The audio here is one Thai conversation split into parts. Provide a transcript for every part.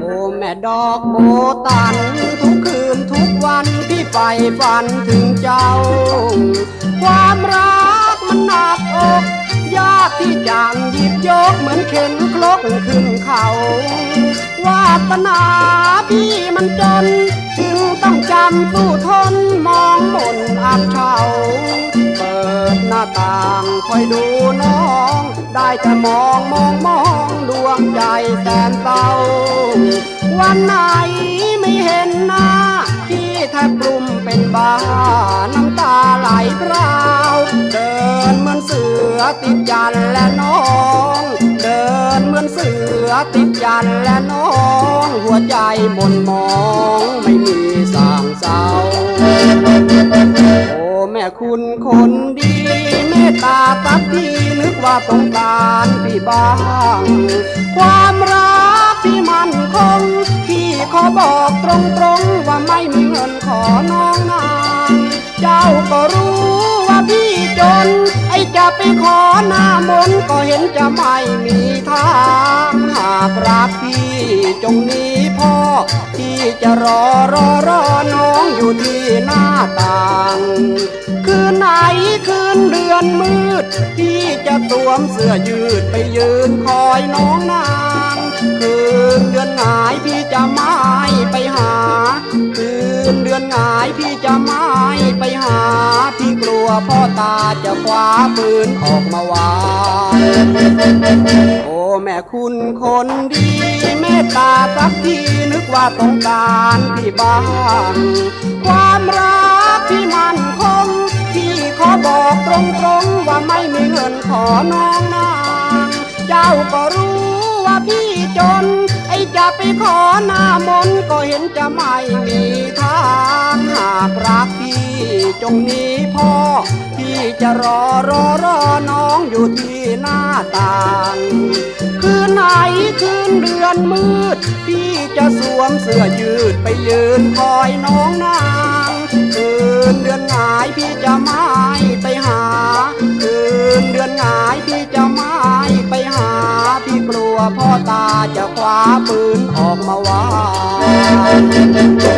โอแม่ดอกโบตัน ทุกคืนทุกวันพี่ใฝ่ฝันถึงเจ้า ความรักมันหนักอก ยากที่จะหยิบยกเหมือนเข็นคลกขึ้นเขาวาสนาพี่มันจน จึงต้องจำสู้ทนมองมนอับเฉาเปิดหน้าต่างคอยดูน้อง ได้แต่มองมองมองดวงใจแสนเศร้าวันไหนไม่เห็นหน้า แทบกลุ่มเป็นบ้า น้ำตาไหลพราว เดินเหมือนเสือติดยันและน้อง เดินเหมือนเสือติดยันและน้อง หัวใจหม่นมองไม่มีสางเศร้าโอ้แม่คุณคนดีเมตตาสักทีนึกว่าต้องการพี่บ้าง ความรักที่มันคง ขอบอกตรงๆว่าไม่มีเงินขอน้องนางเจ้าก็รู้ว่าพี่จน ไอ้จะไปขอหน้ามนก็เห็นจะไม่มีทางหากรักพี่จงนี้พ่อที่จะรอรอรอน้องอยู่ที่หน้าต่างคืนไหนคืนเดือนมืด พี่จะสวมเสื้อยืดไปยืนคอยน้องนาง คืนเดือนหงายพี่จะไม่ไปหา คืนเดือนหงายพี่จะไม่ไปหา พี่กลัวพ่อตาจะคว้าปืนออกมาวางโอ้แม่คุณคนดีเมตตาสักทีนึกว่าต้องการพี่บ้างความรักที่มันคงที่ขอบอกตรงๆว่าไม่มีเงินขอน้องนาง เจ้าก็รู้ จน ไอ้จะไปขอหน้ามนก็เห็นจะไม่มีทางหากรักพี่จงหนี้พ่อ พี่จะรอรอรอน้องอยู่ที่หน้าต่างคืนไหนคืนเดือนมืด พี่จะสวมเสื้อยืดไปยืนคอยน้องนางคืนเดือนหงายพี่จะไม่ไปหา คืนเดือนหงายพี่จะไม่ ไปหาพี่กลัวพ่อตาจะคว้าปืนออกมาวาง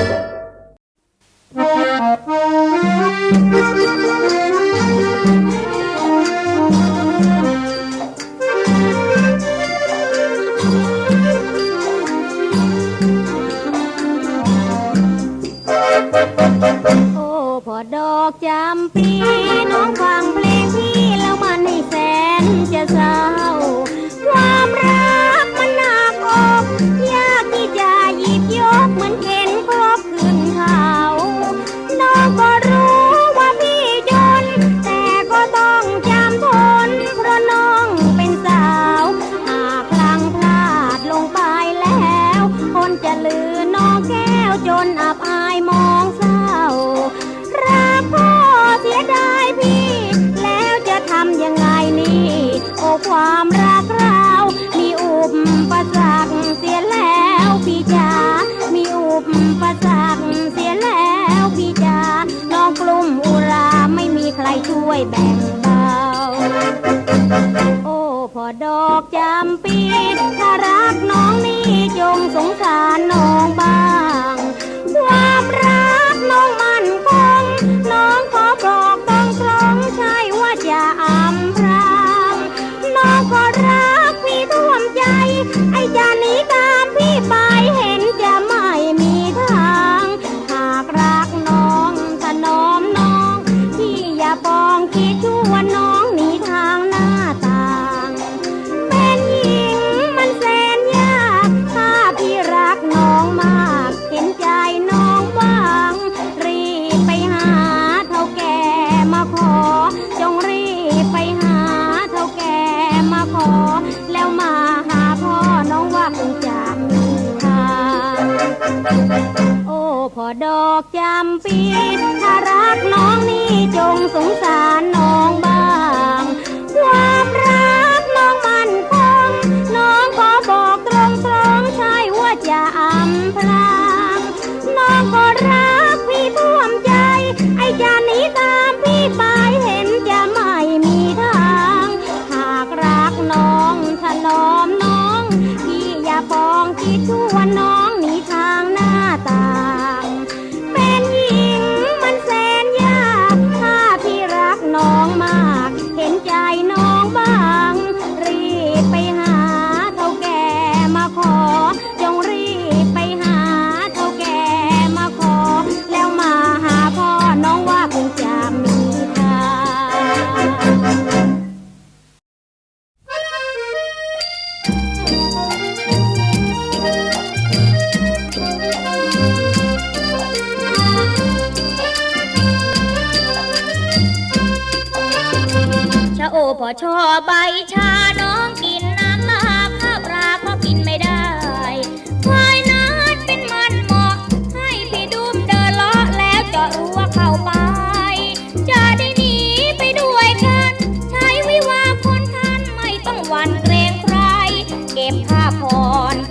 วยแบ่งเบา โอ้พอดอกจำปีถ้ารักน้องนี่จงสงสารน้องบ้าง ความรักน้องมันคง น้องขอบอกตรงตรงๆใช่ว่าจะอา อกยามปี ถ้ารักน้องนี่จงสงสารน้อง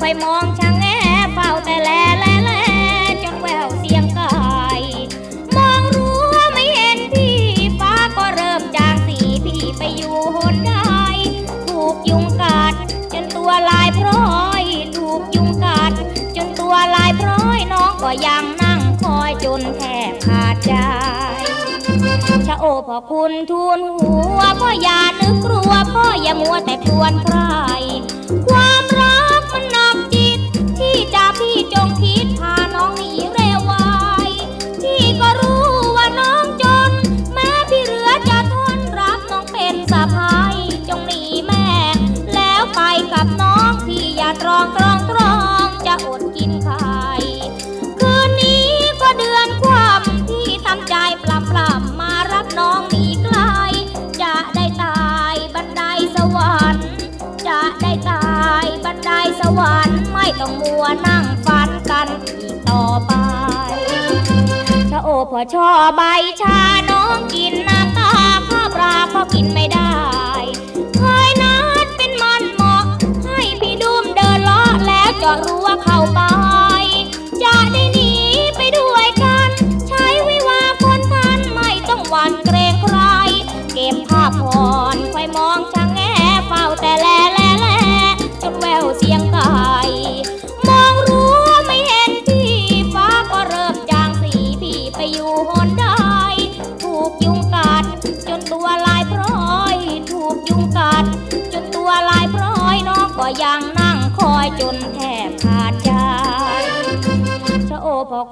อนคอยมองช่างแง่เฝ้าแต่แลแลแลจนแววเสียงไก่มองรู้ว่าไม่เห็นพี่ฟ้าก็เริ่มจางสีพี่ไปอยู่หนใดถูกยุงกัดจนตัวลายพร้อย ถูกยุงกัดจนตัวลายพร้อยน้องก็ยังนั่งคอยจนแทบขาดใจชะโอพ่อคุณทูลหัวพ่ออย่านึกกลัวพ่ออย่ามัวแต่ควนใครควา วรรค์ไม่ต้องมัวนั่งฝันกันอีกต่อไปชะโอพอชอใบชาน้องกินน้ำตาข้าวปลาก็กินไม่ได้เคยนัดเป็นมันเหมาะ ให้พี่ดุมเดินเลาะแล้วเจาะรั้วเข้าไป จะได้นี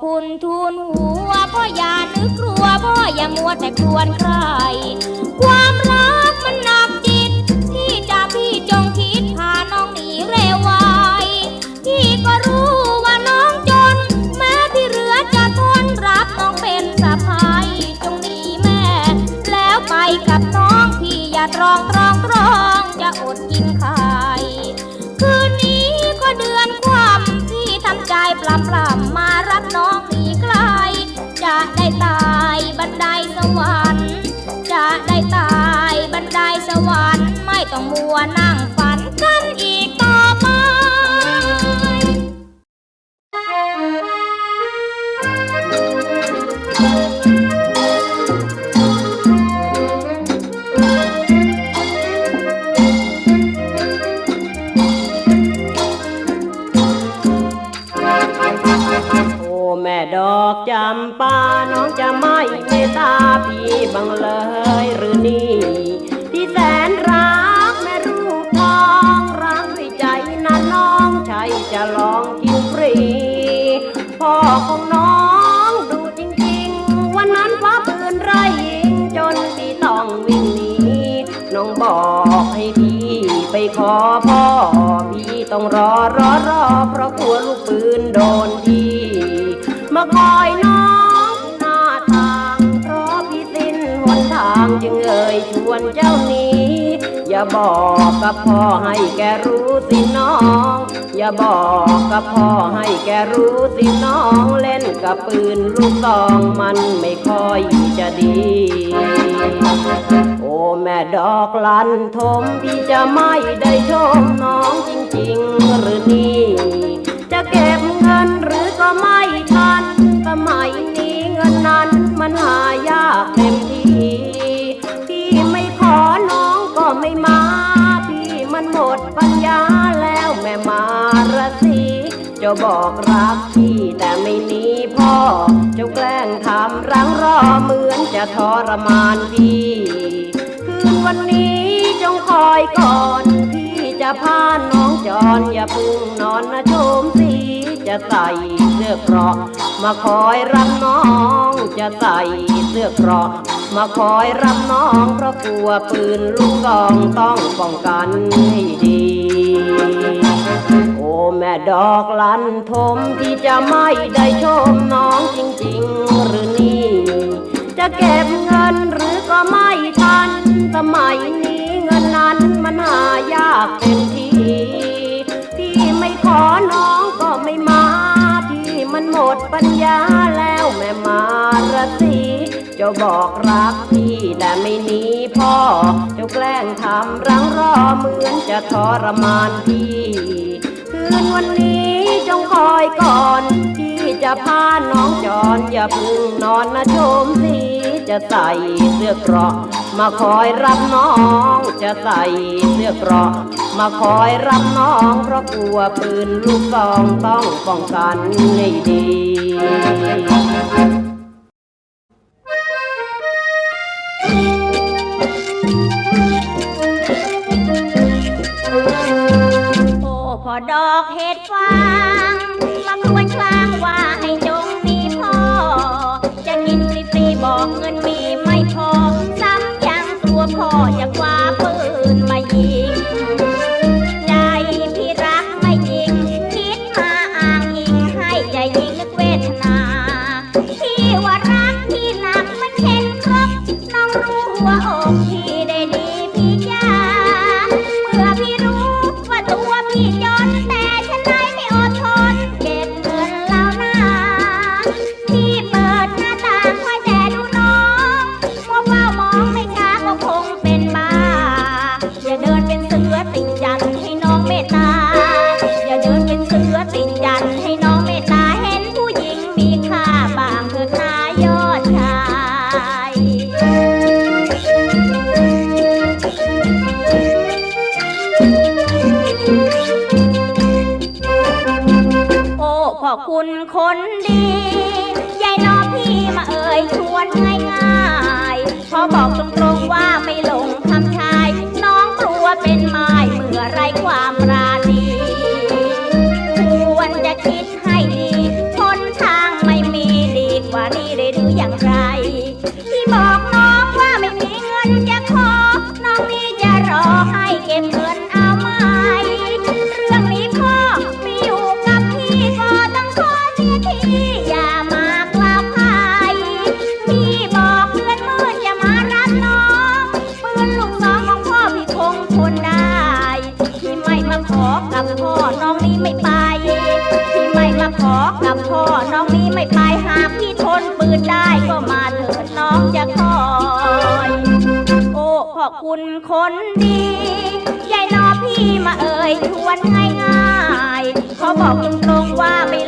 คุณทูลหัวพ่ออย่านึกกลัวพ่ออย่ามัวแต่ควรใคร ความรักมัน วรรค์ไม่ต้องมัวนั่ง ไปขอพ่อ พี่ต้องรอรอรอ เพราะกลัวลูกปืนโดนทีมาคอยน้องหน้าทาง เพราะพี่สิ้นหนทางจึงเอ่ยชวนเจ้านี้ อย่าบอกกับพ่อให้แกรู้สิน้อง อย่าบอกกับพ่อให้แกรู้สิน้องเล่นกับปืนลูกซองมันไม่ค่อยจะดี โอ้แม่ดอกลันทมพี่จะไม่ได้ชมน้องจริง ๆ หรือนี่ บอกรักพี่แต่ไม่หนีพ่อ เจ้าแกล้งทำรังรอเหมือนจะทรมานพี่ คืนวันนี้จงคอยก่อนพี่จะพาน้องจรอย่าพึ่งนอนนะโชมสีจะใส่เสื้อเกราะ มาคอยรับน้องจะใส่เสื้อเกราะ มาคอยรับน้องเพราะกลัวปืนลูกซองต้องป้องกันให้ดี แม่ดอกลันทมที่จะไม่ได้ชมน้องจริงๆ หรือนี่ จะเก็บเงินหรือก็ไม่ทัน สมัยนี้เงินนั้นมันหายากเต็มทีพี่ไม่ขอน้องก็ไม่มาพี่มันหมดปัญญาแล้วแม่มาระสีจ้าบอกรักพี่แต่ไม่หนีพ่อจ้าแกล้งทำรังรอเหมือนจะทรมานพี่ วันนี้จงคอยก่อน ที่จะพาน้องจอนอย่าพึ่งนอนนะโชมสีจะใส่เสื้อเกราะ มาคอยรับน้องจะใส่เสื้อเกราะ มาคอยรับน้องเพราะกลัวปืนลูกซองต้องป้องกันให้ดี ดอกเห็ดฟางมาควรคลาง พ่อคุณคนดี ยายน้องพี่มาเอ่ยชวนง่ายๆพอบอกตรงๆว่าไม่หลงคำชาย น้องกลัวเป็นมา คุณคนดียายนอพี่มาเอ่ยชวนง่ายๆเขาบอกตรงๆว่าไม่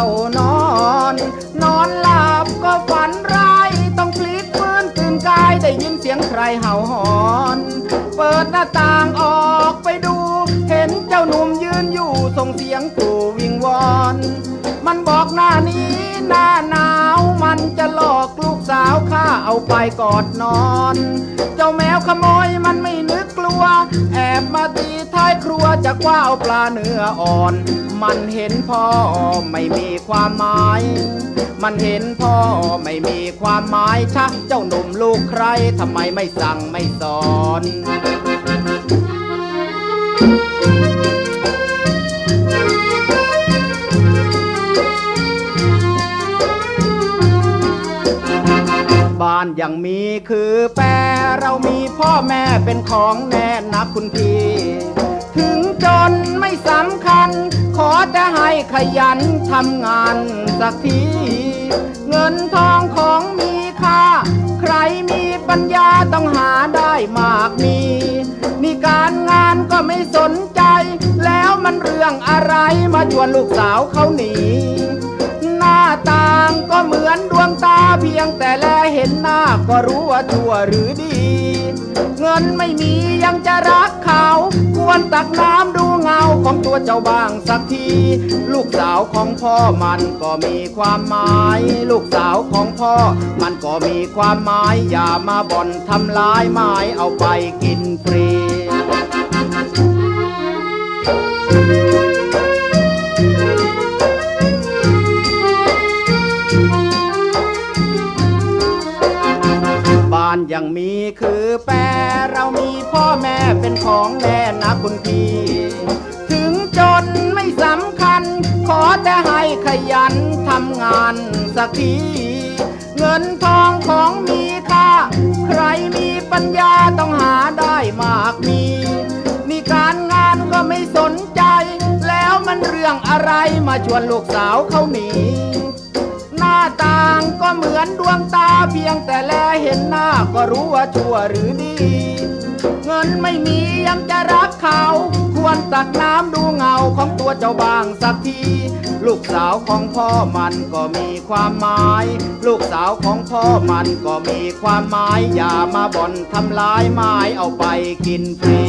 านอนนอนหลับก็ฝันร้ายต้องพลิกฟื้นตื่นกายได้ยินเสียงใครเห่าหอน เปิดหน้าต่างออกไปดู เห็นเจ้าหนุ่มยืนอยู่ส่งเสียงกู่วิงวอน มันบอกหน้านี้หน้าหนาวมันจะหลอกลูกสาวข้าเอาไปกอดนอน เจ้าแมวขโมยมันไม่นึกัว แอบมาตีท้ายครัวจะคว้าเอาปลาเนื้ออ่อน มันเห็นพ่อไม่มีความหมาย มันเห็นพ่อไม่มีความหมายชะเจ้าหนุ่มลูกใครทำไมไม่สั่งไม่สอนานยังมีคือแปรเรามีพ่อแม่เป็นของแน่นะคุณพี่ ถึงจนไม่สำคัญ ขอแต่ให้ขยันทำงานสักที เงินทองของมีค่า ใครมีปัญญาต้องหาได้มากมี นี่การงานก็ไม่สนใจ แล้วมันเรื่องอะไรมาชวนลูกสาวเขาหนี ต่างก็เหมือนดวงตาเพียงแต่แลเห็นหน้าก็รู้ว่าชั่วหรือดี เงินไม่มียังจะรักเขา ควรตักน้ำดูเงาของตัวเจ้าบ้างสักที ลูกสาวของพ่อมันก็มีความหมาย ลูกสาวของพ่อมันก็มีความหมาย อย่ามาบ่นทำลายไม้เอาไปกินฟรี ยังมีคือแปรเรามีพ่อแม่เป็นของแน่นะคุณพี่ ถึงจนไม่สำคัญ ขอแต่ให้ขยันทำงานสักทีเงินทองของมีค่า ใครมีปัญญาต้องหาได้มากมีนี่การงานก็ไม่สนใจ แล้วมันเรื่องอะไรมาชวนลูกสาวเขาหนี ก็เหมือนดวงตาเพียงแต่แลเห็นหน้าก็รู้ว่าชั่วหรือดี เงินไม่มียังจะรักเขา ควรตักน้ำดูเงาของตัวเจ้าบางสักที ลูกสาวของพ่อมันก็มีความหมาย ลูกสาวของพ่อมันก็มีความหมาย อย่ามาบ่อนทำลายไม้เอาไปกินฟรี